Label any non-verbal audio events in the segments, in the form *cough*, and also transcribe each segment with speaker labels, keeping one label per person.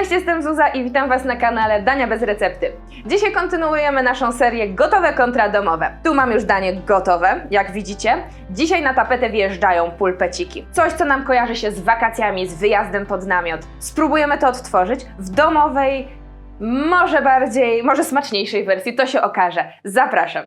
Speaker 1: Cześć, jestem Zuza i witam Was na kanale Dania bez recepty. Dzisiaj kontynuujemy naszą serię gotowe kontra domowe. Tu mam już danie gotowe, jak widzicie. Dzisiaj na tapetę wjeżdżają pulpeciki. Coś, co nam kojarzy się z wakacjami, z wyjazdem pod namiot. Spróbujemy to odtworzyć w domowej, może bardziej, może smaczniejszej wersji, to się okaże. Zapraszam.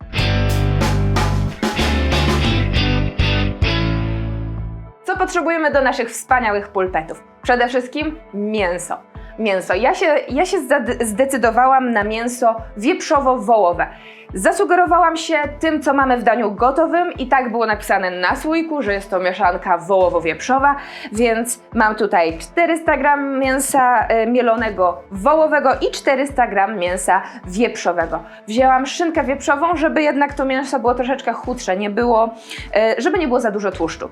Speaker 1: Co potrzebujemy do naszych wspaniałych pulpetów? Przede wszystkim mięso. Mięso. Ja się, ja się zdecydowałam na mięso wieprzowo-wołowe. Zasugerowałam się tym, co mamy w daniu gotowym i tak było napisane na słoiku, że jest to mieszanka wołowo-wieprzowa, więc mam tutaj 400 g mięsa e, mielonego wołowego i 400 g mięsa wieprzowego. Wzięłam szynkę wieprzową, żeby jednak to mięso było troszeczkę chudsze, nie było, e, żeby nie było za dużo tłuszczu.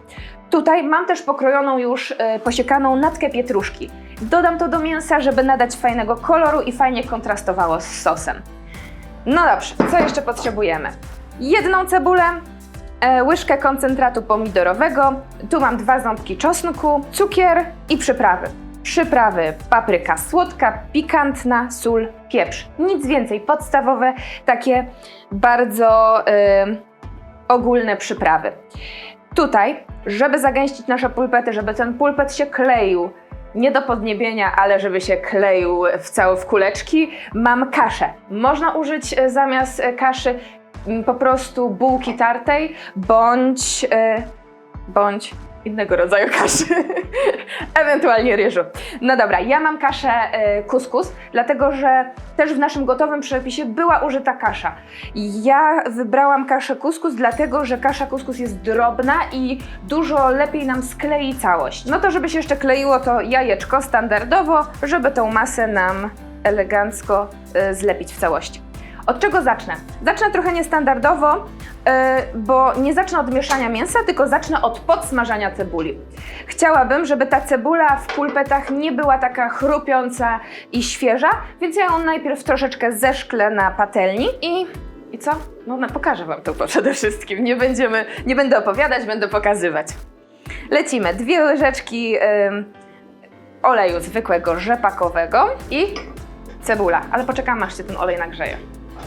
Speaker 1: Tutaj mam też pokrojoną już e, posiekaną natkę pietruszki. Dodam to do mięsa, żeby nadać fajnego koloru i fajnie kontrastowało z sosem. No dobrze, co jeszcze potrzebujemy? Jedną cebulę, e, łyżkę koncentratu pomidorowego, tu mam dwa ząbki czosnku, cukier i przyprawy. Przyprawy papryka słodka, pikantna, sól, pieprz. Nic więcej, podstawowe, takie bardzo e, ogólne przyprawy. Tutaj, żeby zagęścić nasze pulpety, żeby ten pulpet się kleił, nie do podniebienia, ale żeby się kleił w całe w kuleczki, mam kaszę. Można użyć e, zamiast e, kaszy po prostu bułki tartej, bądź, e, bądź innego rodzaju kaszy, *laughs* ewentualnie ryżu. No dobra, ja mam kaszę e, kuskus, dlatego że też w naszym gotowym przepisie była użyta kasza. Ja wybrałam kaszę kuskus, dlatego że kasza kuskus jest drobna i dużo lepiej nam sklei całość. No to żeby się jeszcze kleiło, to jajeczko standardowo, żeby tą masę nam elegancko e, zlepić w całości. Od czego zacznę? Zacznę trochę niestandardowo, e, bo nie zacznę od mieszania mięsa, tylko zacznę od podsmażania cebuli. Chciałabym, żeby ta cebula w pulpetach nie była taka chrupiąca i świeża, więc ja ją najpierw troszeczkę zeszklę na patelni i i co? No, no pokażę Wam to przede wszystkim. Nie, będziemy, nie będę opowiadać, będę pokazywać. Lecimy. Dwie łyżeczki ym, oleju zwykłego rzepakowego i cebula. Ale poczekam, aż się ten olej nagrzeje.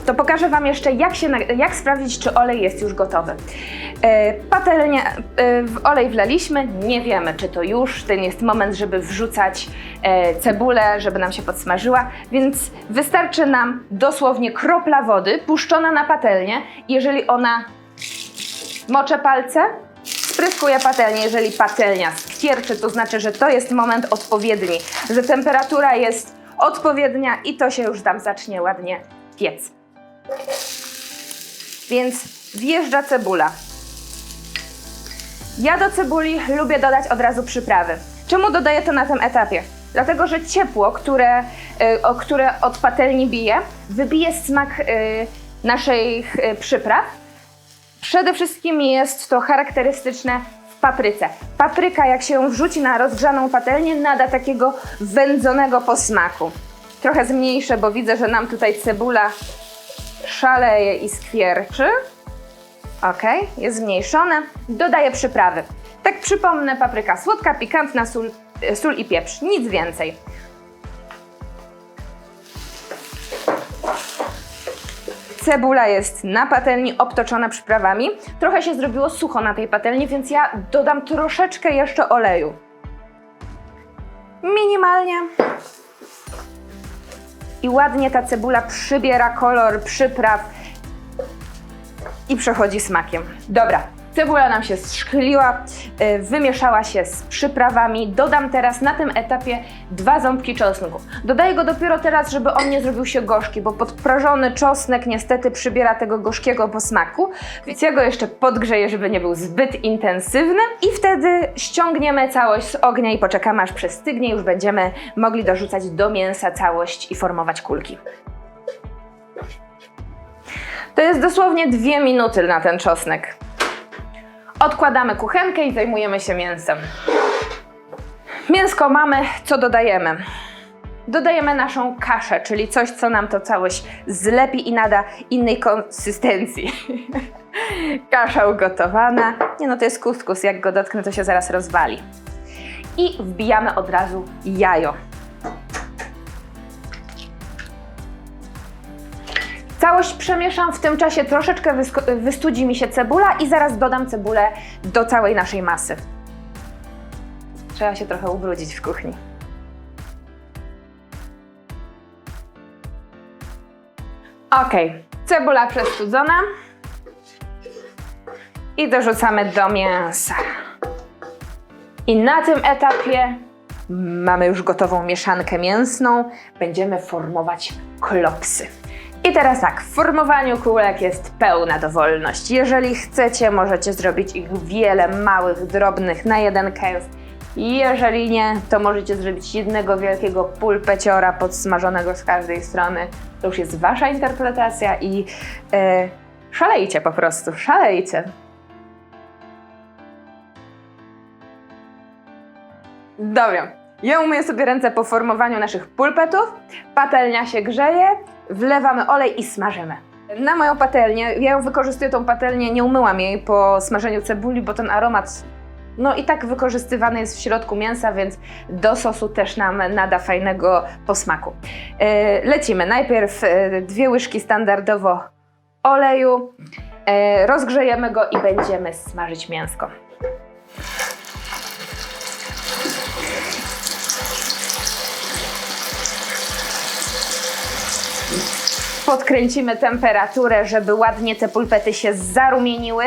Speaker 1: To pokażę Wam jeszcze, jak, się, jak sprawdzić, czy olej jest już gotowy. E, patelnię e, w olej wlaliśmy, nie wiemy, czy to już ten jest moment, żeby wrzucać e, cebulę, żeby nam się podsmażyła, więc wystarczy nam dosłownie kropla wody puszczona na patelnię. Jeżeli ona moczę palce, spryskuję patelnię. Jeżeli patelnia skwierczy, to znaczy, że to jest moment odpowiedni, że temperatura jest odpowiednia i to się już tam zacznie ładnie piec. Więc wjeżdża cebula. Ja do cebuli lubię dodać od razu przyprawy. Czemu dodaję to na tym etapie? Dlatego, że ciepło, które, y, o, które od patelni bije, wybije smak y, naszych y, przypraw. Przede wszystkim jest to charakterystyczne w papryce. Papryka, jak się ją wrzuci na rozgrzaną patelnię, nada takiego wędzonego posmaku. Trochę zmniejszę, bo widzę, że nam tutaj cebula szaleje i skwierczy. Ok, jest zmniejszone. Dodaję przyprawy. Tak przypomnę, papryka słodka, pikantna, sól, e, sól i pieprz. Nic więcej. Cebula jest na patelni obtoczona przyprawami. Trochę się zrobiło sucho na tej patelni, więc ja dodam troszeczkę jeszcze oleju. Minimalnie. I ładnie ta cebula przybiera kolor przypraw i przechodzi smakiem. Dobra, cebula nam się zszkliła, y, wymieszała się z przyprawami. Dodam teraz na tym etapie dwa ząbki czosnku. Dodaję go dopiero teraz, żeby on nie zrobił się gorzki, bo podprażony czosnek niestety przybiera tego gorzkiego posmaku, więc ja go jeszcze podgrzeję, żeby nie był zbyt intensywny i wtedy ściągniemy całość z ognia i poczekamy aż przestygnie. Już będziemy mogli dorzucać do mięsa całość i formować kulki. To jest dosłownie dwie minuty na ten czosnek. Odkładamy kuchenkę i zajmujemy się mięsem. Mięsko mamy, co dodajemy? Dodajemy naszą kaszę, czyli coś, co nam to całość zlepi i nada innej konsystencji. *laughs* Kasza ugotowana. Nie no, to jest kuskus, jak go dotknę, to się zaraz rozwali. I wbijamy od razu jajo. Całość przemieszam, w tym czasie troszeczkę wystudzi mi się cebula i zaraz dodam cebulę do całej naszej masy. Trzeba się trochę ubrudzić w kuchni. Ok, cebula przestudzona. I dorzucamy do mięsa. I na tym etapie mamy już gotową mieszankę mięsną. Będziemy formować klopsy. I teraz tak, w formowaniu kulek jest pełna dowolność. Jeżeli chcecie, możecie zrobić ich wiele małych, drobnych na jeden kęs. Jeżeli nie, to możecie zrobić jednego wielkiego pulpeciora podsmażonego z każdej strony. To już jest wasza interpretacja i e, szalejcie po prostu, szalejcie. Dobra, ja umyję sobie ręce po formowaniu naszych pulpetów. Patelnia się grzeje, wlewamy olej i smażymy. Na moją patelnię, ja ją wykorzystuję tą patelnię, nie umyłam jej po smażeniu cebuli, bo ten aromat no i tak wykorzystywany jest w środku mięsa, więc do sosu też nam nada fajnego posmaku. E, lecimy. Najpierw e, dwie łyżki standardowo oleju, e, rozgrzejemy go i będziemy smażyć mięsko. Podkręcimy temperaturę, żeby ładnie te pulpety się zarumieniły,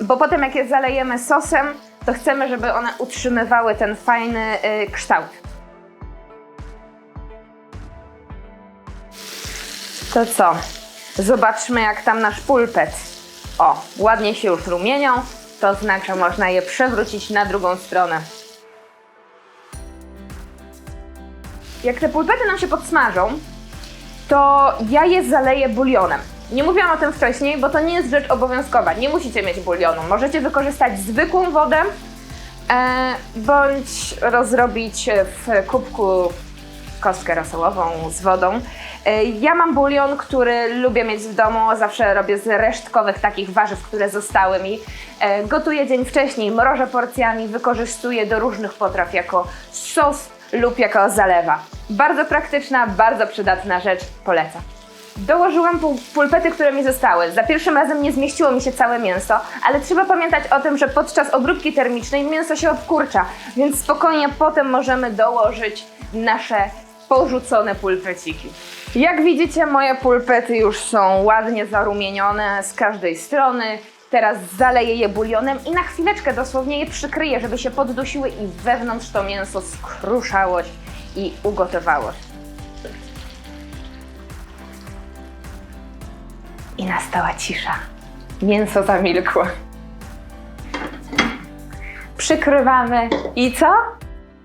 Speaker 1: bo potem jak je zalejemy sosem, to chcemy, żeby one utrzymywały ten fajny y, kształt. To co? Zobaczmy jak tam nasz pulpet. O, ładnie się już rumienią, to znaczy można je przewrócić na drugą stronę. Jak te pulpety nam się podsmażą, to ja je zaleję bulionem. Nie mówiłam o tym wcześniej, bo to nie jest rzecz obowiązkowa. Nie musicie mieć bulionu. Możecie wykorzystać zwykłą wodę e, bądź rozrobić w kubku kostkę rosołową z wodą. E, ja mam bulion, który lubię mieć w domu. Zawsze robię z resztkowych takich warzyw, które zostały mi. E, gotuję dzień wcześniej, mrożę porcjami, wykorzystuję do różnych potraw jako sos lub jako zalewa. Bardzo praktyczna, bardzo przydatna rzecz, polecam. Dołożyłam pul- pulpety, które mi zostały. Za pierwszym razem nie zmieściło mi się całe mięso, ale trzeba pamiętać o tym, że podczas obróbki termicznej mięso się obkurcza, więc spokojnie potem możemy dołożyć nasze porzucone pulpeciki. Jak widzicie, moje pulpety już są ładnie zarumienione z każdej strony. Teraz zaleję je bulionem i na chwileczkę dosłownie je przykryję, żeby się poddusiły i wewnątrz to mięso skruszało się i ugotowało. I nastała cisza. Mięso zamilkło. Przykrywamy i co?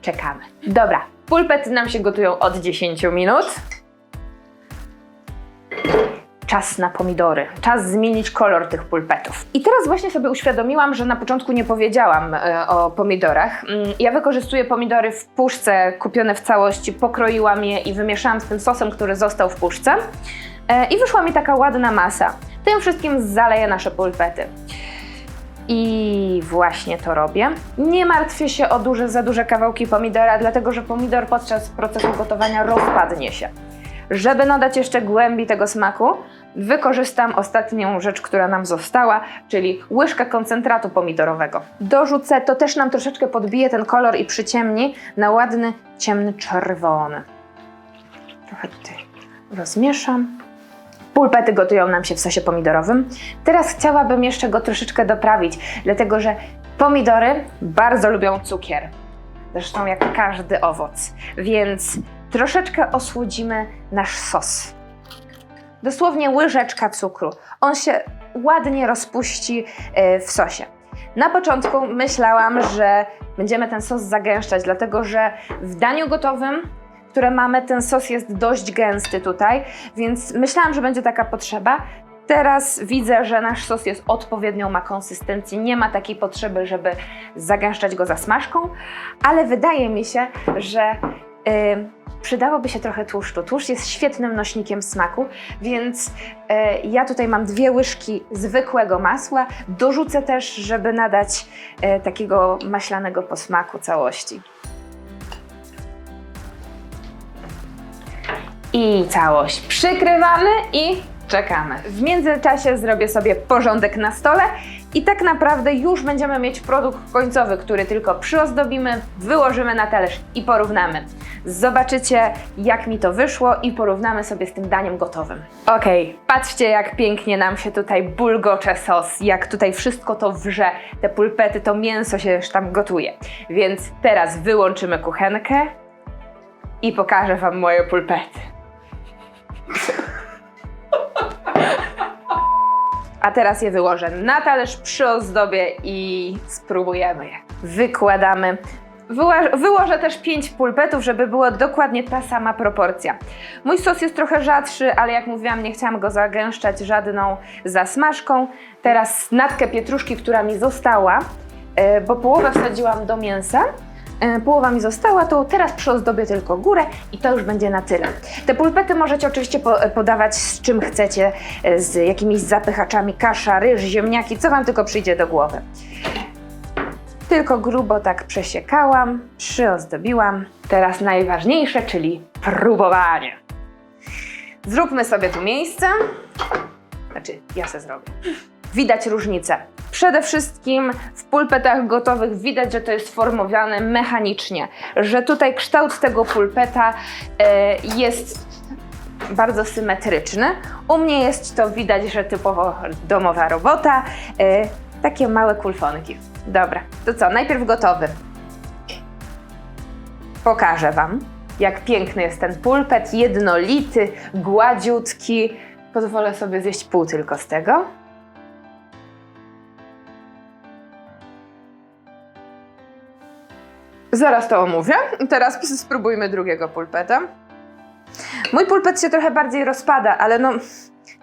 Speaker 1: Czekamy. Dobra, pulpety nam się gotują od 10 minut. Czas na pomidory. Czas zmienić kolor tych pulpetów. I teraz właśnie sobie uświadomiłam, że na początku nie powiedziałam e, o pomidorach. Mm, Ja wykorzystuję pomidory w puszce kupione w całości, pokroiłam je i wymieszałam z tym sosem, który został w puszce. E, I wyszła mi taka ładna masa. Tym wszystkim zaleję nasze pulpety. I właśnie to robię. Nie martwię się o duże, za duże kawałki pomidora, dlatego że pomidor podczas procesu gotowania rozpadnie się. Żeby nadać jeszcze głębi tego smaku, wykorzystam ostatnią rzecz, która nam została, czyli łyżkę koncentratu pomidorowego. Dorzucę, to też nam troszeczkę podbije ten kolor i przyciemni na ładny, ciemny czerwony. Trochę tutaj rozmieszam. Pulpety gotują nam się w sosie pomidorowym. Teraz chciałabym jeszcze go troszeczkę doprawić, dlatego że pomidory bardzo lubią cukier. Zresztą jak każdy owoc. Więc troszeczkę osłodzimy nasz sos. Dosłownie łyżeczka cukru. On się ładnie rozpuści e, w sosie. Na początku myślałam, że będziemy ten sos zagęszczać, dlatego że w daniu gotowym które mamy, ten sos jest dość gęsty tutaj, więc myślałam, że będzie taka potrzeba. Teraz widzę, że nasz sos jest odpowiednią, ma konsystencję, nie ma takiej potrzeby, żeby zagęszczać go zasmażką, ale wydaje mi się, że y, przydałoby się trochę tłuszczu. Tłuszcz jest świetnym nośnikiem smaku, więc y, ja tutaj mam dwie łyżki zwykłego masła. Dorzucę też, żeby nadać y, takiego maślanego posmaku całości. I całość przykrywamy i czekamy. W międzyczasie zrobię sobie porządek na stole i tak naprawdę już będziemy mieć produkt końcowy, który tylko przyozdobimy, wyłożymy na talerz i porównamy. Zobaczycie, jak mi to wyszło i porównamy sobie z tym daniem gotowym. Okej, patrzcie, jak pięknie nam się tutaj bulgocze sos, jak tutaj wszystko to wrze, te pulpety, to mięso się już tam gotuje. Więc teraz wyłączymy kuchenkę i pokażę Wam moje pulpety. A teraz je wyłożę na talerz przy ozdobie i spróbujemy je. Wykładamy. Wyłożę też 5 pulpetów, żeby była dokładnie ta sama proporcja. Mój sos jest trochę rzadszy, ale jak mówiłam, nie chciałam go zagęszczać żadną zasmażką. Teraz natkę pietruszki, która mi została, e, bo połowę wsadziłam do mięsa. E, Połowa mi została, to teraz przyozdobię tylko górę i to już będzie na tyle. Te pulpety możecie oczywiście po, podawać z czym chcecie, e, z jakimiś zapychaczami, kasza, ryż, ziemniaki, co Wam tylko przyjdzie do głowy. Tylko grubo tak przesiekałam, przyozdobiłam. Teraz najważniejsze, czyli próbowanie. Zróbmy sobie tu miejsce. Znaczy, ja se zrobię. Widać różnicę. Przede wszystkim w pulpetach gotowych widać, że to jest formowane mechanicznie, że tutaj kształt tego pulpeta e, jest bardzo symetryczny. U mnie jest to widać, że typowo domowa robota. E, takie małe kulfonki. Dobra, to co? Najpierw gotowy. Pokażę Wam, jak piękny jest ten pulpet, jednolity, gładziutki. Pozwolę sobie zjeść pół tylko z tego. Zaraz to omówię. Teraz *laughs* spróbujmy drugiego pulpeta. Mój pulpet się trochę bardziej rozpada, ale no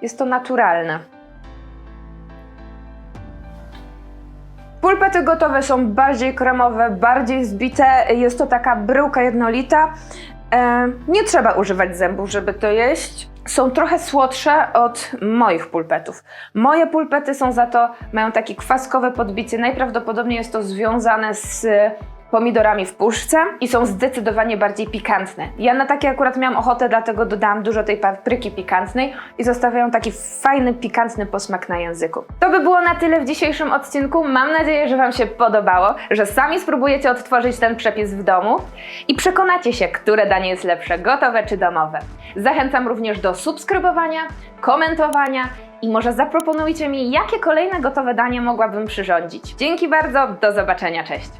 Speaker 1: jest to naturalne. Pulpety gotowe są bardziej kremowe, bardziej zbite. Jest to taka bryłka jednolita. E, nie trzeba używać zębów, żeby to jeść. Są trochę słodsze od moich pulpetów. Moje pulpety są za to, mają takie kwaskowe podbicie. Najprawdopodobniej jest to związane z pomidorami w puszce i są zdecydowanie bardziej pikantne. Ja na takie akurat miałam ochotę, dlatego dodałam dużo tej papryki pikantnej i zostawiają taki fajny, pikantny posmak na języku. To by było na tyle w dzisiejszym odcinku. Mam nadzieję, że Wam się podobało, że sami spróbujecie odtworzyć ten przepis w domu i przekonacie się, które danie jest lepsze, gotowe czy domowe. Zachęcam również do subskrybowania, komentowania i może zaproponujcie mi, jakie kolejne gotowe danie mogłabym przyrządzić. Dzięki bardzo, do zobaczenia, cześć!